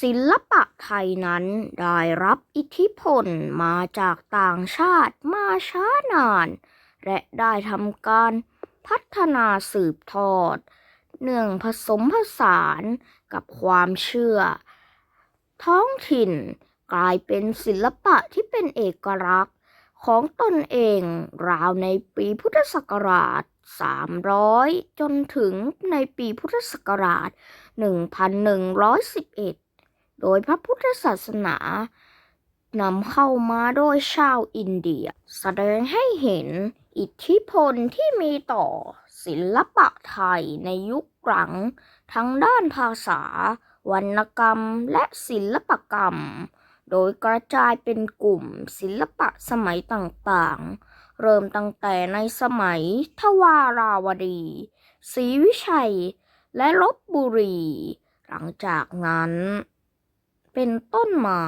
ศิลปะไทยนั้นได้รับอิทธิพลมาจากต่างชาติมาช้านาน และได้ทำการพัฒนาสืบทอด เนื่องผสมผสานกับความเชื่อ ท้องถิ่นกลายเป็นศิลปะที่เป็นเอกลักษณ์ ของตนเองราวในปีพุทธศักราช 300 จนถึงในปีพุทธศักราช 1111 โดยพระพุทธศาสนานำเข้ามาโดยชาวอินเดีย แสดงให้เห็นอิทธิพลที่มีต่อศิลปะไทยในยุคหลังทั้งด้านภาษา วรรณกรรมและศิลปกรรม โดยกระจายเป็นกลุ่มศิลปะสมัยต่างๆ เริ่มตั้งแต่ในสมัยทวาราวดีศรีวิชัย และลบบุรี หลังจากนั้น เป็นต้นมา